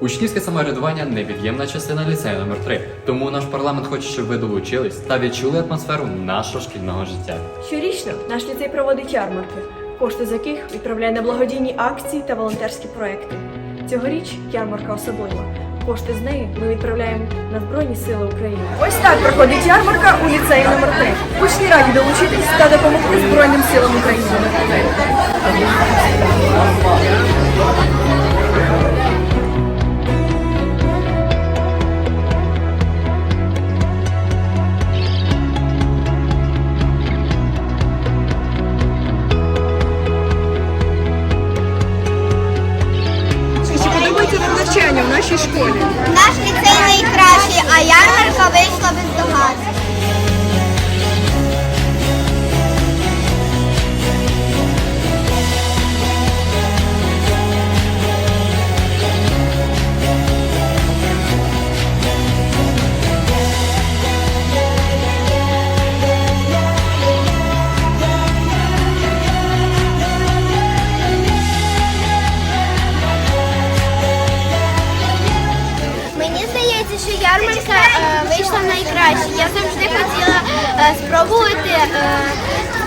Учнівське самоврядування невід'ємна частина ліцею номер 3 Тому наш парламент хоче, щоб ви долучились та відчули атмосферу нашого шкільного життя. Щорічно наш ліцей проводить ярмарки, кошти з яких відправляє на благодійні акції та волонтерські проекти. Цьогоріч ярмарка особлива. Кошти з неї ми відправляємо на Збройні Сили України. Ось так проходить ярмарка у ліцеї номер 3 Учні раді долучитись та допомогти Збройним силам України. Нашій школі? Наш ліцей найкращий, а ярмарка вийшла без Мені найкраще. Я завжди хотіла е, спробувати е,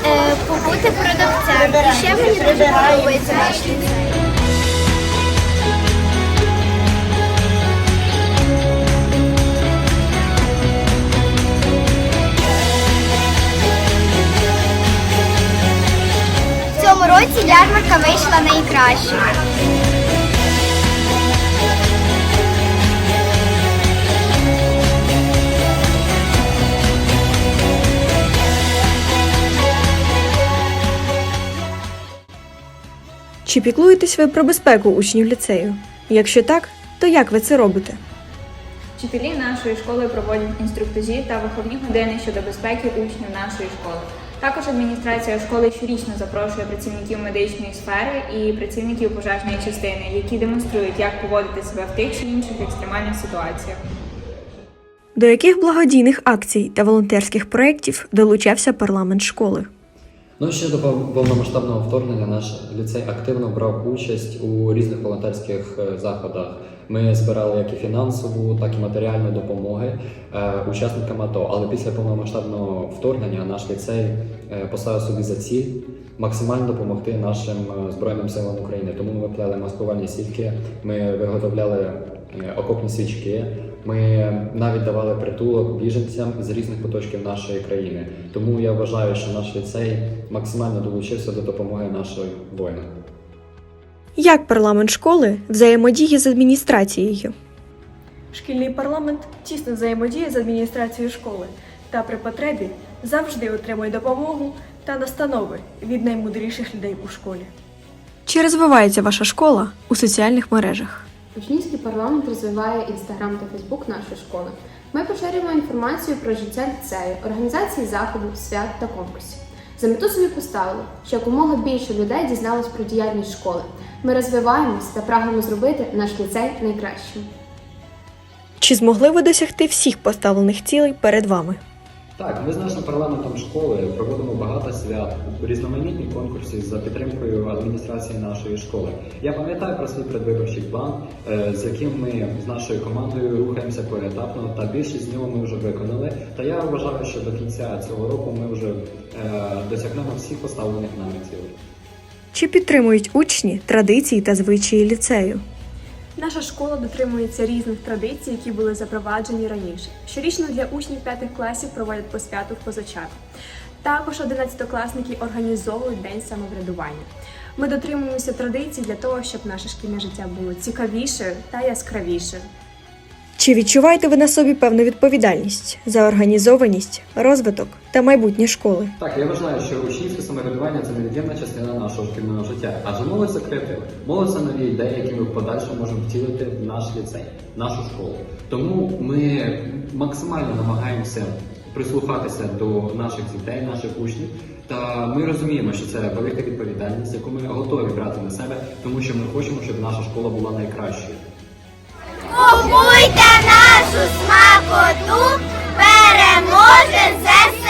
е, побути продавцем. І ще мені дуже подобається наш ліцей. В цьому році ярмарка вийшла найкращою. Чи піклуєтесь ви про безпеку учнів ліцею? Якщо так, то як ви це робите? Вчителі нашої школи проводять інструктажі та виховні години щодо безпеки учнів нашої школи. Також адміністрація школи щорічно запрошує працівників медичної сфери і працівників пожежної частини, які демонструють, як поводити себе в тих чи інших екстремальних ситуаціях. До яких благодійних акцій та волонтерських проєктів долучався парламент школи? Ну ще до пов- повномасштабного вторгнення наш ліцей активно брав участь у різних волонтерських е, заходах. Ми збирали як і фінансову, так і матеріальну допомоги е, учасникам АТО. Але після повномасштабного вторгнення наш ліцей е, поставив собі за ціль максимально допомогти нашим збройним силам України. Тому ми виплели маскувальні сітки, ми виготовляли окопні свічки. Ми навіть давали притулок біженцям з різних куточків нашої країни. Тому я вважаю, що наш ліцей максимально долучився до допомоги нашим воїнам. Як парламент школи взаємодіє з адміністрацією? Шкільний парламент тісно взаємодіє з адміністрацією школи та при потребі завжди отримує допомогу та настанови від наймудріших людей у школі. Чи розвивається ваша школа у соціальних мережах? Учнівський парламент розвиває інстаграм та фейсбук нашої школи. Ми поширюємо інформацію про життя ліцею, організації заходів, свят та конкурсів. За мету собі поставили, що якомога більше людей дізналось про діяльність школи. Ми розвиваємось та прагнемо зробити наш ліцей найкращим. Чи змогли ви досягти всіх поставлених цілей перед вами? Так, ми з нашим парламентом школи проводимо багато свят, різноманітні конкурси за підтримкою адміністрації нашої школи. Я пам'ятаю про свій предвиборчий план, е, з яким ми з нашою командою рухаємося поетапно, та більшість з нього ми вже виконали. Та я вважаю, що до кінця цього року ми вже е, досягнемо всіх поставлених нами цілей. Чи підтримують учні традиції та звичаї ліцею? Наша школа дотримується різних традицій, які були запроваджені раніше. Щорічно для учнів п'ятих класів проводять посвяту в позачат. Також одинадцятокласники організовують день самоврядування. Ми дотримуємося традицій для того, щоб наше шкільне життя було цікавіше та яскравіше. Чи відчуваєте ви на собі певну відповідальність за організованість, розвиток та майбутнє школи? Так, я вважаю, що учнівське самоврядування це невід'ємна частина нашого шкільного життя. Адже молодь це креатив, молодь це нові ідеї, які ми в подальшому можемо втілити в наш ліцей, нашу школу. Тому ми максимально намагаємося прислухатися до наших дітей, наших учнів. Та ми розуміємо, що це велика відповідальність, яку ми готові брати на себе, тому що ми хочемо, щоб наша школа була найкращою. Купуйте нашу смакоту, переможе ЗСУ!